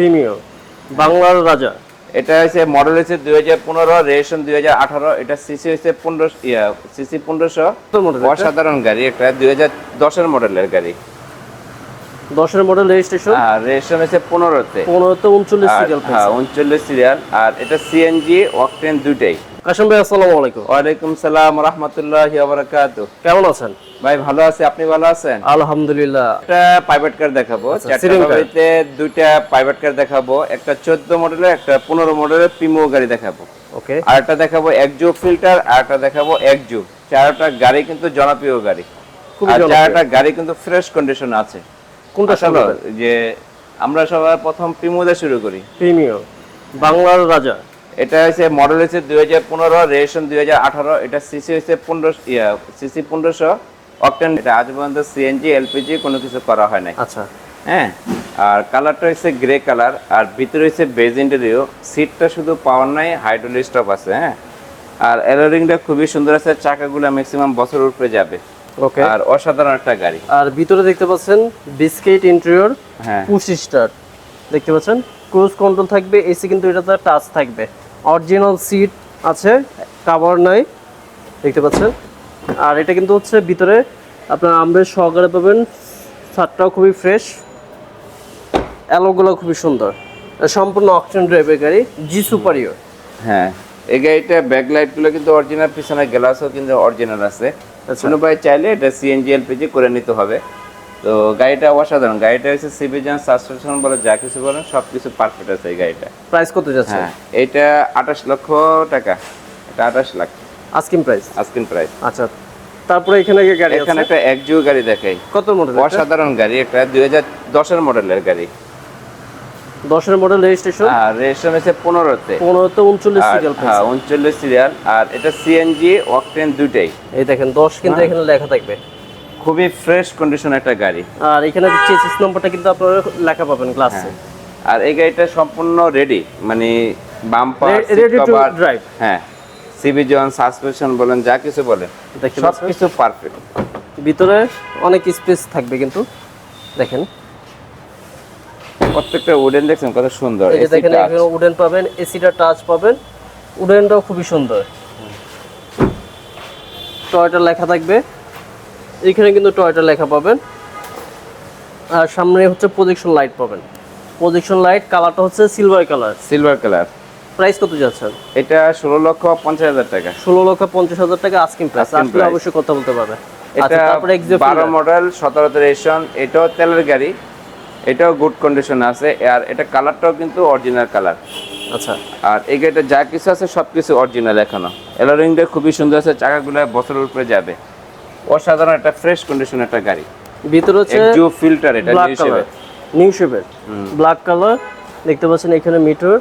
Premium বাংলার রাজা। এটা হচ্ছে মডেল হচ্ছে দুই হাজার পনেরো রেজিস্ট্রেশন দুই হাজার আঠারো এটা সিসি হচ্ছে পনেরো সিসি পনেরোশো। এটা? অসাধারণ গাড়ি একটা দুই হাজার দশের মডেলের গাড়ি। দশের মডেল রেজিস্ট্রেশন আর রেজিস্ট্রেশন হচ্ছে পনেরোতে। পনেরোতে উনচল্লিশ সিরিয়াল হ্যাঁ উনচল্লিশ সিরিয়াল আর এটা সিএনজি অকটেন দুইটাই। কাশম ভাই আসসালামু আলাইকুম। ওয়ালাইকুম সালাম রহমতুল্লাহ বারাকাত কেমন আছেন? ভাই ভালো আছে? আপনি ভালো আছেন? আলহামদুলিল্লাহ। একটা প্রাইভেট কার দেখাবো। আচ্ছা, দুইটা প্রাইভেট কার দেখাবো। একটা চোদ্দ মডেলের একটা পনেরো মডেলের প্রিমো গাড়ি দেখাবো। ওকে আর একটা দেখাবো একজু ফিল্টার আর একটা দেখাবো একজু চারটা গাড়ি কিন্তু জনপ্রিয় গাড়ি। আর চারটা গাড়ি কিন্তু ফ্রেশ কন্ডিশন আছে। কোনটা আসলে যে আমরা সবার প্রথম প্রিমো দিয়ে শুরু করি। প্রিমিয়াম বাংলার রাজা। এটা হচ্ছে মডেল হচ্ছে দুই হাজার পনেরো রেজিস্ট্রেশন দুই হাজার আঠারো এটা সিসি হচ্ছে পনেরো সিসি পনেরোশো অকটেন এটা আজ পর্যন্ত সিএনজি এলপিজি কোনো কিছু করা হয় নাই। আচ্ছা। হ্যাঁ? আর কালারটা হচ্ছে গ্রে কালার আর ভিতরে হচ্ছে বেজ ইন্টেরিও সিটটা শুধু পাওয়ার নাই হাইড্রোল স্টপ আছে হ্যাঁ? আর এলোরিংটা খুবই সুন্দর আছে চাকাগুলো ম্যাক্সিমাম বছর উপরে যাবে। ওকে আর অসাধারণ একটা গাড়ি। আর ভিতরে দেখতে পাচ্ছেন বিস্কিট ইন্টেরিয়র হ্যাঁ। পুশ স্টার দেখতে পাচ্ছেন? ক্রুজ কন্ট্রোল থাকবে এসি কিন্তু এটাতে টাচ থাকবে। অরিজিনাল সিট আছে কাভার নাই। দেখতে পাচ্ছেন? আর এটা কিন্তু হচ্ছে ভিতরে আপনার আমরের সহকারে পাবেন। ছাদটাও খুবই ফ্রেশ অ্যালোগুলো খুবই সুন্দর। সম্পূর্ণ অকশন ড্রাইভের গাড়ি। জি সুপারিয়র হ্যাঁ এই গাড়িটা ব্যাক লাইটগুলো কিন্তু অরিজিনাল পিছনে গ্লাসও কিন্তু অরিজিনাল আছে। আচ্ছা। কোনো ভাই চাইলে এটা সিএনজি এলপিজি করে নিতে হবে। তো গাড়িটা অসাধারণ। গাড়িটা হচ্ছে সিভিজন সাসপেনশন বলে যা কিছু বলেন সব কিছু পারফেক্ট আছে এই গাড়িটা। প্রাইস কত যাচ্ছে? হ্যাঁ এটা আঠাশ লক্ষ টাকা। এটা আঠাশ lakh. Asking price asking price আচ্ছা তারপরে এখানে গাড়ি এখানে একটা একজু গাড়ি দেখাই। কত মডেল অসাধারণ গাড়ি একটা দুই হাজার দশের মডেলের গাড়ি। দশের মডেল রেজিস্ট্রেশন আর রেজিস্ট্রেশন হচ্ছে পনেরোতে। পনেরোতে উনচল্লিশ সিরিয়াল হ্যাঁ উনচল্লিশ সিরিয়াল আর এটা সিএনজি অকটেন দুইটাই। এই দেখেন দশ কিন্তু হ্যাঁ। এখানে লেখা থাকবে। খুবই ফ্রেশ কন্ডিশন একটা গাড়ি। আর এখানে চেসিস নম্বরটা কিন্তু আপনারা লেখা পাবেন গ্লাসে আর এই গাড়িটা সম্পূর্ণ রেডি মানে বাম্পার রেডি to drive। হ্যাঁ। সিভিজন সাসপেনশন বলেন যা কিছু বলেন সব কিছু পারফেক্ট ভিতরে অনেক স্পেস থাকবে কিন্তু দেখেন। প্রত্যেকটা উডেন দেখছেন কত সুন্দর। দেখেন এখানে উডেন পাবেন এসিটা টাচ পাবেন উডেনটাও খুবই সুন্দর। টয়টা লেখা থাকবে এখানে কিন্তু টয়টা লেখা পাবেন। আর সামনে হচ্ছে প্রজেকশন লাইট পাবেন। প্রজেকশন লাইট কালারটা হচ্ছে silver colour silver colour price কত যাচ্ছেন এটা ষোলো লক্ষ পঞ্চাশ হাজার টাকা। ষোলো লক্ষ পঞ্চাশ হাজার টাকা আস্কিং প্রাইস price। অবশ্যই কথা বলতে পারবে। এটা আচ্ছা তারপরে বারো মডেল সতেরোতে রেজিস্ট্রেশন এটাও তেলের গাড়ি। এটাও গুড কন্ডিশন আছে। আর এটা কালারটাও কিন্তু অরিজিনাল কালার আচ্ছা। আর এই গাড়িটা যা কিছু আছে সব কিছু অরিজিনাল এখনও এলোরিংটা খুবই সুন্দর আছে চাকাগুলো বছরের উপরে যাবে। অসাধারণ একটা ফ্রেশ কন্ডিশন একটা গাড়ি। ভিতরে হচ্ছে একজু ফিল্টার এটা নিউ কালার নিউ শেপের ব্ল্যাক কালার দেখতে পাচ্ছেন এখানে মিটার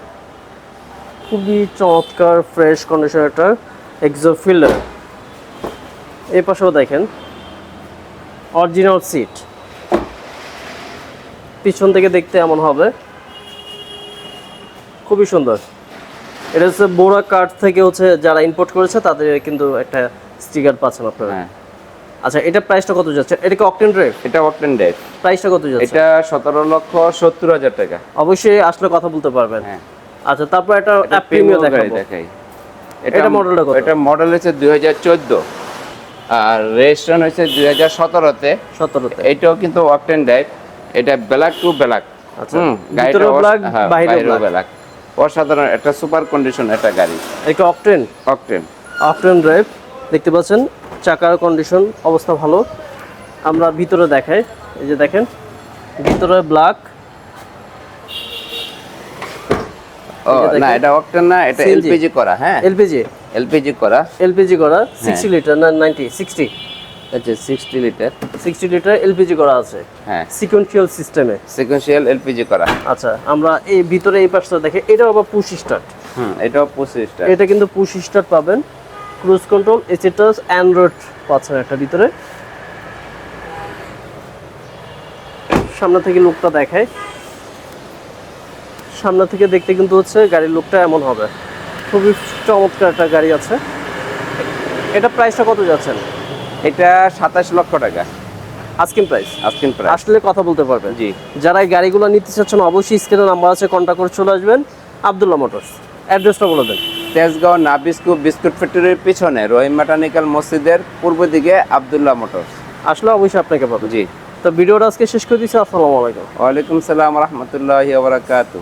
খুবই চমৎকার ফ্রেশ কন্ডিশন একটা এক্সো ফিল্ডার এই পাশেও দেখেন অরিজিনাল সিট পিছন থেকে দেখতে এমন হবে। খুবই সুন্দর। এটা হচ্ছে বোরা কার্ড থেকে হচ্ছে যারা ইম্পোর্ট করেছে তাদের কিন্তু একটা স্টিকার পাচ্ছেন আপনারা। হ্যাঁ। আচ্ছা এটা প্রাইসটা কত যাচ্ছে? এটা কি অকটেন ড্রাইভ এটা অকটেন ডেট প্রাইসটা কত যাচ্ছে? এটা সতেরো লক্ষ সত্তর হাজার টাকা। অবশ্যই আসলে কথা বলতে পারবেন। হ্যাঁ। আচ্ছা তারপর একটা গাড়ি দেখাবো। দেখাই। এটা মডেলটা কত? এটা মডেল হচ্ছে দুই হাজার চোদ্দ। আর রেজিস্ট্রেশন হয়েছে দুই হাজার সতেরোতে। সতেরোতে। এটাও কিন্তু অকটেন ড্রাইভ এটা ব্ল্যাক টু ব্ল্যাক আচ্ছা। ভিতরেও black, বাইরেও ব্ল্যাক অসাধারণ একটা সুপার কন্ডিশন একটা গাড়ি। এটা অকটেন অকটেন অকটেন ড্রাইভ দেখতে পাচ্ছেন? চাকার কন্ডিশন অবস্থা ভালো। আমরা ভিতরে দেখাই। এই যে দেখেন ভিতরে ব্ল্যাক ও এটা না এটা অকটেন না এটা এলপিজি করা হ্যাঁ? এলপিজি এলপিজি করা। এলপিজি করা হ্যাঁ। সিক্সটি লিটার না নাইনটি সিক্সটি আচ্ছা sixty litre sixty litre LPG করা আছে। হ্যাঁ। সিকোয়েন্সিয়াল সিস্টেমে সিকোয়েন্সিয়াল এলপিজি করা। আচ্ছা আমরা এই ভিতরে এই পাশটা দেখে এটাও আবার পুশ স্টার্ট হুম এটাও পঁচিশটা এটা কিন্তু পুশ স্টার্ট পাবেন। Cruise control AC touch Android পাচ্ছেন একটা ভিতরে। সামনে থেকে লুকটা দেখায় সামনে থেকে দেখতে কিন্তু হচ্ছে গাড়ির লুকটা এমন হবে। খুবই চমৎকার একটা গাড়ি আছে। এটা প্রাইসটা কত যাচ্ছেন? এটা সাতাশ লক্ষ টাকা। আস্কিং প্রাইস আস্কিন প্রাইস আসলে কথা বলতে পারবেন। জি। যারা এই গাড়িগুলো নিতে চাচ্ছেন অবশ্যই স্ক্রিনে নাম্বার আছে কন্ট্যাক্ট করে চলে আসবেন। আবদুল্লাহ মোটরস অ্যাড্রেসটা বলে দেন। তেজগাঁও নাবিস্কু বিস্কুট ফ্যাক্টরির পিছনে রহিম মেটানিক্যাল মসজিদের পূর্ব দিকে আবদুল্লাহ মোটরস আসলে অবশ্যই আপনাকে পাবো জি। তো ভিডিওটা আজকে শেষ করে দিচ্ছি। আসসালামু আলাইকুম। ওয়ালাইকুম সালাম রহমতুল্লাহ বারাকাতু